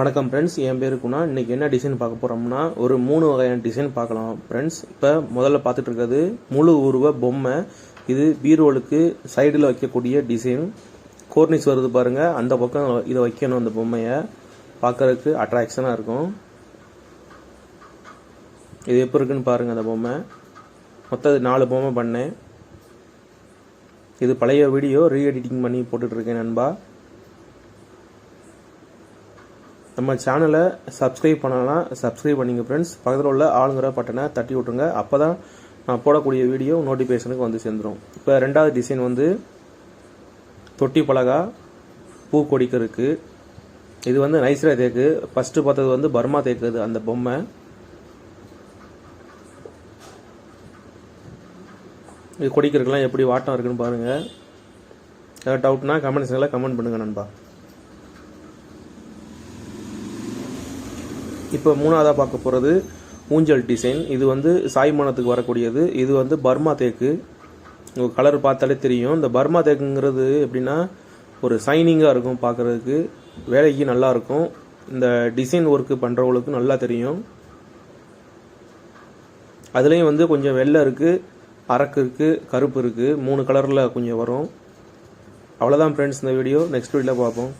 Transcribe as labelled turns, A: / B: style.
A: வணக்கம் ஃப்ரெண்ட்ஸ் என் பேர் குணா. இன்னைக்கு என்ன டிசைன் பார்க்க போகிறோம்னா ஒரு மூணு வகையான டிசைன் பார்க்கலாம் ஃப்ரெண்ட்ஸ் இப்போ முதல்ல பார்த்துட்டு இருக்கிறது முழு உருவ பொம்மை. இது பீரோலுக்கு சைடில் வைக்கக்கூடிய டிசைன் கோர்னிஸ் வருது பாருங்கள் அந்த பக்கம் இதை வைக்கணும் அந்த பொம்மையை. பார்க்கறதுக்கு அட்ராக்ஷனாக இருக்கும். இது எப்போ இருக்குன்னு பாருங்கள் அந்த பொம்மை. மொத்தம் நாலு பொம்மை பண்ணேன். இது பழைய வீடியோ ரீஎடிட்டிங் பண்ணி போட்டுட்ருக்கேன் நண்பா. நம்ம சேனலை சப்ஸ்கிரைப் பண்ணலாம். சப்ஸ்கிரைப் பண்ணிங்க ஃப்ரெண்ட்ஸ் பக்கத்தில் உள்ள ஆளுங்கிற பட்டனை தட்டி விட்டுருங்க. அப்போ தான் நான் போடக்கூடிய வீடியோ நோட்டிஃபிகேஷனுக்கு வந்து சேர்ந்துடும் இப்போ ரெண்டாவது டிசைன் வந்து தொட்டி பலகா பூ கொடிக்கிறதுக்கு இது வந்து நைஸ்ரா தேக்கு. ஃபஸ்ட்டு பார்த்தது வந்து பர்மா தேக்குது அந்த பொம்மை. இது கொடிக்கிறதுக்கெலாம் எப்படி வாட்டம் இருக்குன்னு பாருங்கள் ஏதாவது டவுட்னா கமெண்ட் செக்ஷனில் கமெண்ட் பண்ணுங்கள் நண்பா. இப்போ மூணாவதாக பார்க்க போகிறது ஊஞ்சல் டிசைன் இது வந்து சாய்மானத்துக்கு வரக்கூடியது. இது வந்து பர்மா தேக்கு. உங்கள் கலர் பார்த்தாலே தெரியும். இந்த பர்மா தேக்குங்கிறது எப்படின்னா ஒரு சைனிங்காக இருக்கும் பார்க்குறதுக்கு. வேலைக்கு நல்லா இருக்கும். இந்த டிசைன் ஒர்க்கு பண்ணுறவங்களுக்கு நல்லா தெரியும். அதுலேயும் வந்து கொஞ்சம் வெள்ளை இருக்குது அரக்கு இருக்குது கருப்பு இருக்குது மூணு கலரில் கொஞ்சம் வரும். அவ்வளோதான் ஃப்ரெண்ட்ஸ் இந்த வீடியோ நெக்ஸ்ட் வீடியோவில் பார்ப்போம்.